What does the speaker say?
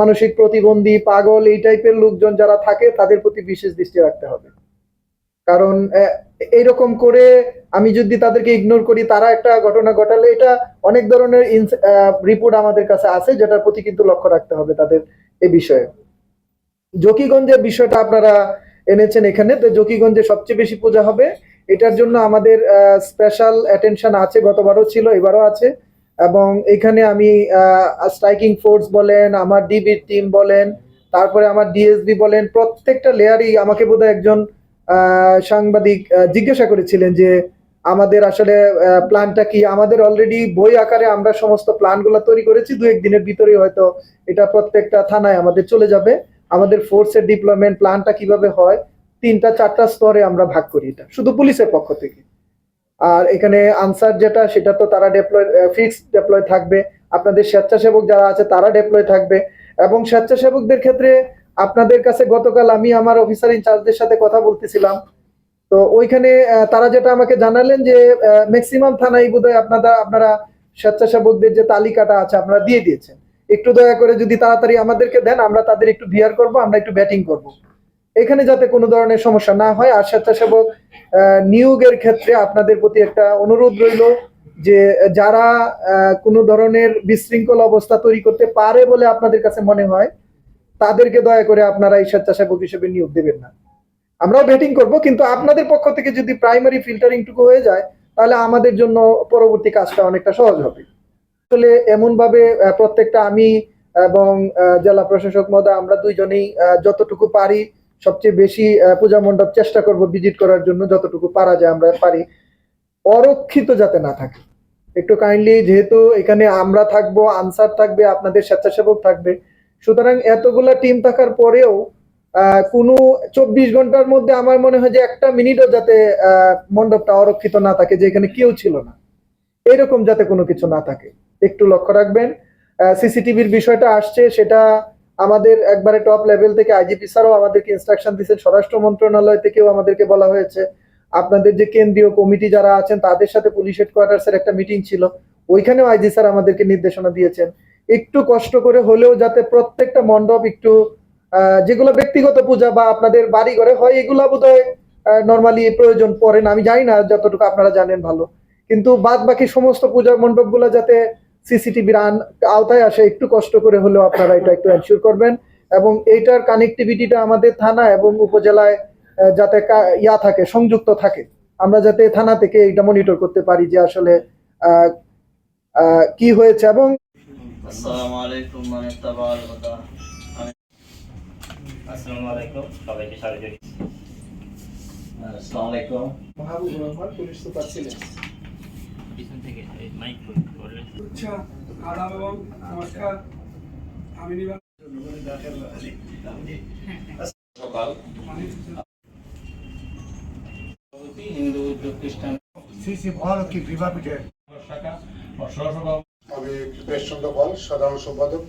মানসিক প্রতিবন্ধী, পাগল এই টাইপের লোকজন যারা থাকে, তাদের প্রতি বিশেষ দৃষ্টি রাখতে হবে। কারণ এইরকম করে আমি যদি তাদেরকে ইগনোর করি, তারা একটা ঘটনা ঘটালে এটা অনেক ধরনের রিপোর্ট আমাদের কাছে আছে, যেটার প্রতি কিন্তু লক্ষ্য রাখতে হবে তাদের এ বিষয়ে। জকিগঞ্জের বিষয়টা আপনারা এনেছেন এখানে, তো জকিগঞ্জে সবচেয়ে বেশি পূজা হবে। এটার জন্য আমাদের স্পেশাল অ্যাটেনশন আছে, গতবারও ছিল, এবারও আছে। এবং এখানে আমি স্ট্রাইকিং ফোর্স বলেন, আমার ডিবির টিম বলেন, তারপরে আমার ডিএসবি বলেন, প্রত্যেকটা লেয়ারই আমাকে বোধহয় একজন সাংবাদিক জিজ্ঞাসা করেছিলেন যে আমাদের আসলে প্ল্যানটা কি? আমাদের অলরেডি বই আকারে আমরা সমস্ত প্ল্যানগুলো তৈরি করেছি দু একদিনের ভিতরে হয়তো এটা প্রত্যেকটা থানায় আমাদের চলে যাবে। আমাদের ফোর্সের ডিপ্লয়মেন্ট প্ল্যানটা কীভাবে হয়? তিনটা, চারটা স্তরে আমরা ভাগ করি এটা, শুধু পুলিশের পক্ষ থেকে। আর এখানে আনসার যেটা, সেটা তো তারা ডেপ্লয় ফিক্সড ডেপ্লয় থাকবে। আপনাদের স্বেচ্ছাসেবক যারা আছে, তারা ডেপ্লয় থাকবে। এবং স্বেচ্ছাসেবকদের ক্ষেত্রে আপনাদের কাছে গতকাল আমি আমার অফিসার ইনচার্জদের সাথে কথা বলতেছিলাম। তো ওইখানে তারা যেটা আমাকে জানালেন যে ম্যাক্সিমাম থানায় বোধহয় আপনারা আপনারা স্বেচ্ছাসেবকদের যে তালিকাটা আছে, আপনারা দিয়ে দিয়েছেন। একটু দয়া করে যদি তাড়াতাড়ি আমাদেরকে দেন, আমরা তাদের একটু ভিয়ার করব, আমরা একটু ব্যাটিং করব। এখানে যাতে কোনো ধরনের সমস্যা না হয় আর স্বেচ্ছাসেবক নিয়োগের ক্ষেত্রে আপনাদের প্রতি একটা অনুরোধ রইল যে যারা কোনো ধরনের বিশৃঙ্খল অবস্থা তৈরি করতে পারে বলে আপনাদের কাছে মনে হয় তাদেরকে দয়া করে আপনারা এই স্বেচ্ছাসেবক হিসেবে নিয়োগ দেবেন না। আমরাও ব্যাটিং করব কিন্তু আপনাদের পক্ষ থেকে যদি প্রাইমারি ফিল্টারিং টুকু হয়ে যায় তাহলে আমাদের জন্য পরবর্তী কাজটা অনেকটা সহজ হবে। আসলে এমন ভাবে আহ, প্রত্যেকটা আমি এবং জেলা প্রশাসক মহোদয় আমরা দুইজনেই যতটুকু পারি সবচেয়ে বেশি পূজা মণ্ডপ চেষ্টা করব ভিজিট করার জন্য যতটুকু পারা যায় আমরা পারি। অরক্ষিত যাতে না থাকে। একটু কাইন্ডলি যেহেতু এখানে আমরা থাকব, আনসার থাকবে, আপনাদের স্বেচ্ছাসেবক থাকবে। সুতরাং এতগুলা টিম থাকার পরেও কোনো চব্বিশ ঘণ্টার মধ্যে আমার মনে হয় যে একটা মিনিটও যাতে মণ্ডপটা অরক্ষিত না থাকে, যে এখানে কেউ ছিল না। এরকম যাতে কোনো কিছু না থাকে। একটু লক্ষ্য রাখবেন সিসিটিভির বিষয়টা আসছে, সেটা আমাদের একবারে টপ লেভেল থেকে আইজিপি স্যারও আমাদেরকে ইনস্ট্রাকশন দিয়েছেন, স্বরাষ্ট্র মন্ত্রণালয় থেকেও আমাদেরকে বলা হয়েছে। আপনাদের যে কেন্দ্রীয় কমিটি যারা আছেন, তাদের সাথে পুলিশ হেডকোয়ার্টার্সের একটা মিটিং ছিল। ওইখানেও আইজি স্যার আমাদেরকে নির্দেশনা দিয়েছেন। একটু কষ্ট করে হলেও যাতে প্রত্যেকটা মণ্ডপ একটু যেগুলো ব্যক্তিগত পূজা বা আপনাদের বাড়ি ঘরে হয়, এগুলা বোধহয় নর্মালি প্রয়োজন পড়েন আমি জানি না যতটুকু আপনারা জানেন ভালো। কিন্তু বাদ বাকি সমস্ত পূজা মণ্ডপগুলো যাতে সিসিটিভির আওতায় আসে একটু কষ্ট করে হলেও আপনারা এটা একটু এনশিওর করবেন। এবং এইটার কানেক্টিভিটিটা আমাদের থানা এবং উপজেলায় যাতে ইয়া থাকে সংযুক্ত থাকে। আমরা যাতে থানা থেকে এটা মনিটর করতে পারি যে আসলে কি হয়েছে এবং আসসালামু আলাইকুম মান আসসালামু আলাইকুম সবাইকে স্বাগত আসসালামু আলাইকুম। রহমান পুলিশ সুপার ছিলেন পিছন থেকে মাইক আচ্ছা আদাব এবং নমস্কার আমি সকাল। হিন্দু উদ্যোগ খ্রিস্টান সিসি ভালো কি বিভাপিটের আমি কৃপেশ চন্দ্র পাল সাধারণ সম্পাদক।